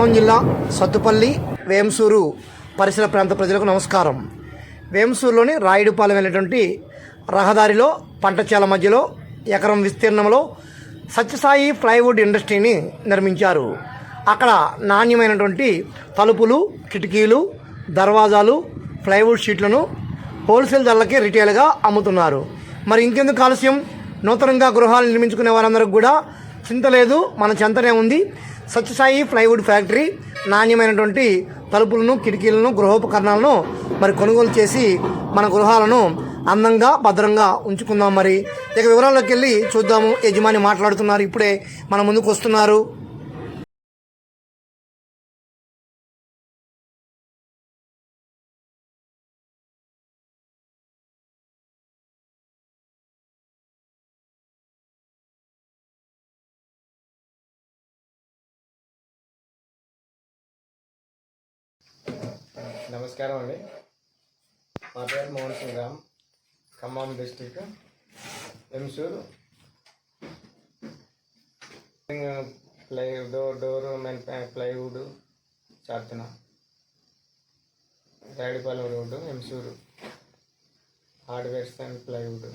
ఖమ్మం జిల్లా సత్తుపల్లి వేంసూరు పరిసర ప్రాంత ప్రజలకు నమస్కారం. వేంసూరులోని రాయుడుపాలెం వెళ్ళేటువంటి రహదారిలో పంటచేల మధ్యలో ఎకరం విస్తీర్ణంలో సత్యసాయి ప్లైవుడ్ ఇండస్ట్రీని నిర్మించారు. అక్కడ నాణ్యమైనటువంటి తలుపులు కిటికీలు దర్వాజాలు ప్లైవుడ్ షీట్లను హోల్సేల్ ధరలకి రిటైల్గా అమ్ముతున్నారు. మరి ఇంకెందుకు ఆలస్యం? నూతనంగా గృహాలు నిర్మించుకునే వారందరికి కూడా చింత లేదు మన చెంతనే ఉంది. సత్యసాయి ప్లైవుడ్ ఫ్యాక్టరీ నాణ్యమైనటువంటి తలుపులను కిటికీలను గృహోపకరణాలను మరి కొనుగోలు చేసి మన గృహాలను అందంగా భద్రంగా ఉంచుకుందాం మరి. ఇక వివరాల్లోకి వెళ్ళి చూద్దాము. యజమాని మాట్లాడుతున్నారు. ఇప్పుడే మన ముందుకు వస్తున్నారు. నమస్కారం అండి. మా పేరు Mohan Singh Ram. Khammam district. ఎంసూరు ply door door men plywood చార్తున Rayudipalem road ఎంసూరు hardwares and plywood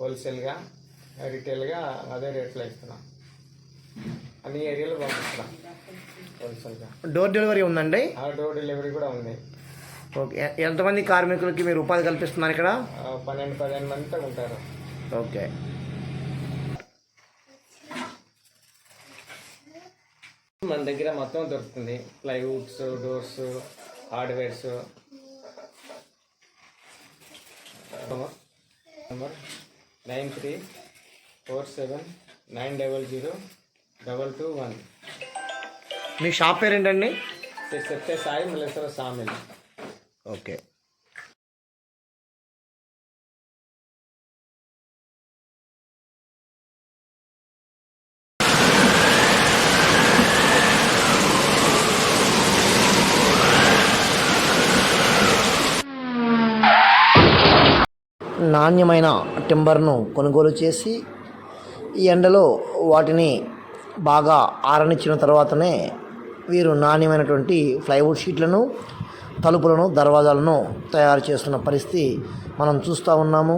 హోల్సేల్గా రిటైల్గా అదే రేట్లో ఇస్తున్నాం. అన్ని ఏరియాలో పంపిస్తున్నాం. డోర్ డెలివరీ ఉందండి? డోర్ డెలివరీ కూడా ఉంది. ఓకే ఎంతమంది కార్మికులకి మీరు ఉపాధి కల్పిస్తున్నారు ఇక్కడ? పన్నెండు పదిహేను మంది ఉంటారు. ఓకే మన దగ్గర మొత్తం దొరుకుతుంది. Plywoods doors hardwares. Number nine three four seven nine double zero double two one మీ షాప్ పేరు ఏంటండి? Satya Sai Malleswara sawmill okay. నాణ్యమైన టింబర్ను కొనుగోలు చేసి ఈ ఎండలో వాటిని బాగా ఆరనిచ్చిన తర్వాతనే వీరు నాణ్యమైనటువంటి ప్లైవుడ్ షీట్లను తలుపులను దర్వాజాలను తయారు చేస్తున్న పరిస్థితి మనం చూస్తూ ఉన్నాము.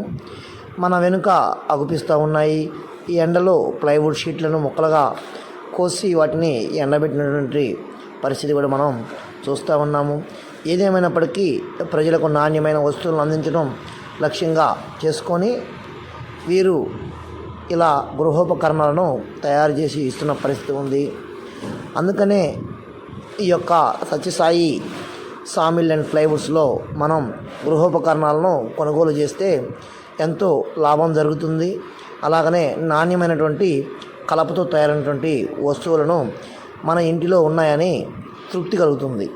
మన వెనుక అగుపిస్తూ ఉన్నాయి. ఈ ఎండలో ప్లైవుడ్ షీట్లను ముక్కలుగా కోసి వాటిని ఎండబెట్టినటువంటి పరిస్థితి కూడా మనం చూస్తూ ఉన్నాము. ఏదేమైనప్పటికీ ప్రజలకు నాణ్యమైన వస్తువులను అందించడం లక్ష్యంగా చేసుకొని వీరు ఇలా గృహోపకరణాలను తయారు చేసి ఇస్తున్న పరిస్థితి ఉంది. అందుకనే ఈ యొక్క సత్యసాయి సామిల్ అండ్ ప్లైవుడ్స్లో మనం గృహోపకరణాలను కొనుగోలు చేస్తే ఎంతో లాభం జరుగుతుంది. అలాగనే నాణ్యమైనటువంటి కలపతో తయారైనటువంటి వస్తువులను మన ఇంటిలో ఉన్నాయని తృప్తి కలుగుతుంది.